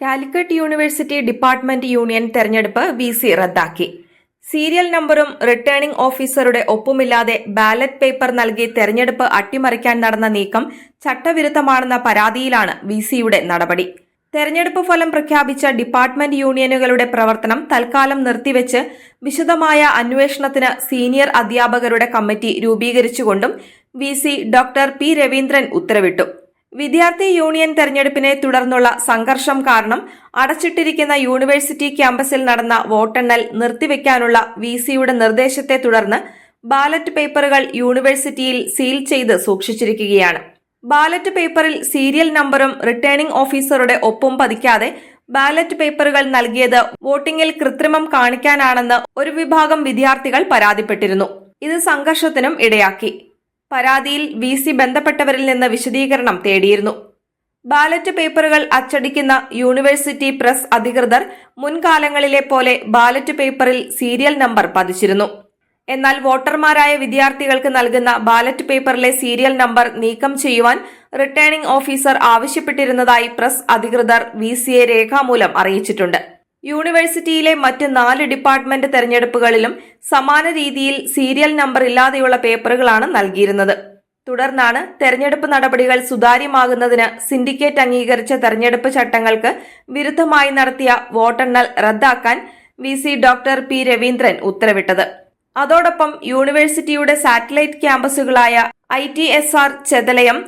Calicut university department union തെരഞ്ഞെടുപ്പ് V C റദ്ദാക്കി. Serial നമ്പറും റിട്ടേണിംഗ് ഓഫീസറുടെ ഒപ്പുമില്ലാതെ ബാലറ്റ് പേപ്പർ നൽകി തെരഞ്ഞെടുപ്പ് അട്ടിമറിക്കാൻ നടന്ന നീക്കം ചട്ടവിരുദ്ധമാണെന്ന പരാതിയിലാണ് വി സിയുടെ നടപടി. തെരഞ്ഞെടുപ്പ് ഫലം പ്രഖ്യാപിച്ച ഡിപ്പാർട്ട്മെന്റ് യൂണിയനുകളുടെ പ്രവർത്തനം തൽക്കാലം നിർത്തിവെച്ച് വിശദമായ അന്വേഷണത്തിന് സീനിയർ അധ്യാപകരുടെ committee രൂപീകരിച്ചുകൊണ്ടും V C doctor P Raveendran ഉത്തരവിട്ടു. വിദ്യാർത്ഥി യൂണിയൻ തെരഞ്ഞെടുപ്പിനെ തുടർന്നുള്ള സംഘർഷം കാരണം അടച്ചിട്ടിരിക്കുന്ന യൂണിവേഴ്സിറ്റി ക്യാമ്പസിൽ നടന്ന വോട്ടെണ്ണൽ നിർത്തിവെക്കാനുള്ള വി സിയുടെ നിർദ്ദേശത്തെ തുടർന്ന് ബാലറ്റ് പേപ്പറുകൾ യൂണിവേഴ്സിറ്റിയിൽ സീൽ ചെയ്ത് സൂക്ഷിച്ചിരിക്കുകയാണ്. ബാലറ്റ് പേപ്പറിൽ സീരിയൽ നമ്പറും റിട്ടേണിംഗ് ഓഫീസറുടെ ഒപ്പും പതിക്കാതെ ബാലറ്റ് പേപ്പറുകൾ നൽകിയത് വോട്ടിംഗിൽ കൃത്രിമം കാണിക്കാനാണെന്ന് ഒരു വിഭാഗം വിദ്യാർത്ഥികൾ പരാതിപ്പെട്ടിരുന്നു. ഇത് സംഘർഷത്തിനും ഇടയാക്കി. പരാതിയിൽ വി സി ബന്ധപ്പെട്ടവരിൽ നിന്ന് വിശദീകരണം തേടിയിരുന്നു. ബാലറ്റ് പേപ്പറുകൾ അച്ചടിക്കുന്ന യൂണിവേഴ്സിറ്റി പ്രസ് അധികൃതർ മുൻകാലങ്ങളിലെ പോലെ ബാലറ്റ് പേപ്പറിൽ സീരിയൽ നമ്പർ പതിച്ചിരുന്നു. എന്നാൽ വോട്ടർമാരായ വിദ്യാർത്ഥികൾക്ക് നൽകുന്ന ബാലറ്റ് പേപ്പറിലെ സീരിയൽ നമ്പർ നീക്കം ചെയ്യുവാൻ റിട്ടേണിംഗ് ഓഫീസർ ആവശ്യപ്പെട്ടിരുന്നതായി പ്രസ് അധികൃതർ വി സിയെ രേഖാമൂലം അറിയിച്ചിട്ടുണ്ട്. യൂണിവേഴ്സിറ്റിയിലെ മറ്റ് നാല് ഡിപ്പാർട്ട്മെന്റ് തെരഞ്ഞെടുപ്പുകളിലും സമാന രീതിയിൽ സീരിയൽ നമ്പർ ഇല്ലാതെയുള്ള പേപ്പറുകളാണ് നൽകിയിരുന്നത്. തുടർന്നാണ് തെരഞ്ഞെടുപ്പ് നടപടികൾ സുതാര്യമാകുന്നതിന് സിൻഡിക്കേറ്റ് അംഗീകരിച്ച തെരഞ്ഞെടുപ്പ് ചട്ടങ്ങൾക്ക് വിരുദ്ധമായി നടത്തിയ വോട്ടെണ്ണൽ റദ്ദാക്കാൻ V C doctor P Raveendran ഉത്തരവിട്ടത്. അതോടൊപ്പം യൂണിവേഴ്സിറ്റിയുടെ satellite ക്യാമ്പസുകളായ I T S R Chethalayam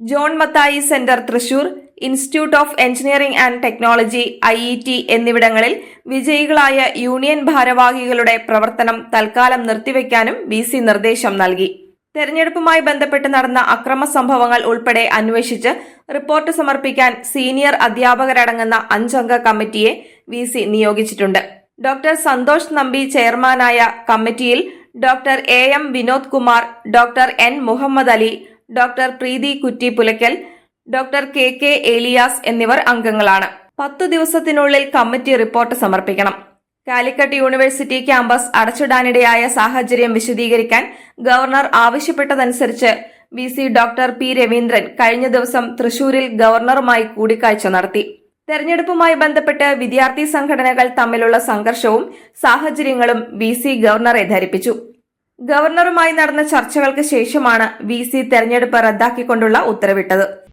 John Mathai centre Thrissur institute of engineering and technology I E T എന്നിവിടങ്ങളിൽ വിജയികളായ യൂണിയൻ ഭാരവാഹികളുടെ പ്രവർത്തനം തൽക്കാലം നിർത്തിവെക്കാനും ബി സി നിർദ്ദേശം നൽകി. തെരഞ്ഞെടുപ്പുമായി ബന്ധപ്പെട്ട് നടന്ന അക്രമ സംഭവങ്ങൾ ഉൾപ്പെടെ അന്വേഷിച്ച് റിപ്പോർട്ട് സമർപ്പിക്കാൻ സീനിയർ അധ്യാപകരടങ്ങുന്ന അഞ്ചംഗ കമ്മിറ്റിയെ വി സി നിയോഗിച്ചിട്ടുണ്ട്. ഡോക്ടർ സന്തോഷ് നമ്പി ചെയർമാനായ കമ്മിറ്റിയിൽ doctor A M Vinod Kumar doctor N Muhammad Ali doctor Preethi Kutti Pulaykkal doctor K K Elias എന്നിവർ അംഗങ്ങളാണ്. പത്തു ദിവസത്തിനുള്ളിൽ കമ്മിറ്റി റിപ്പോർട്ട് സമർപ്പിക്കണം. കാലിക്കറ്റ് യൂണിവേഴ്സിറ്റി ക്യാമ്പസ് അടച്ചിടാനിടയായ സാഹചര്യം വിശദീകരിക്കാൻ governor ആവശ്യപ്പെട്ടതനുസരിച്ച് V C doctor P Raveendran കഴിഞ്ഞ ദിവസം തൃശൂരിൽ ഗവർണറുമായി കൂടിക്കാഴ്ച നടത്തി. തെരഞ്ഞെടുപ്പുമായി ബന്ധപ്പെട്ട് വിദ്യാർത്ഥി സംഘടനകൾ തമ്മിലുള്ള സംഘർഷവും സാഹചര്യങ്ങളും വി സി ഗവർണറെ ധരിപ്പിച്ചു. ഗവർണറുമായി നടന്ന ചർച്ചകൾക്ക് ശേഷമാണ് വി സി തെരഞ്ഞെടുപ്പ് റദ്ദാക്കിക്കൊണ്ടുള്ള ഉത്തരവിട്ടത്.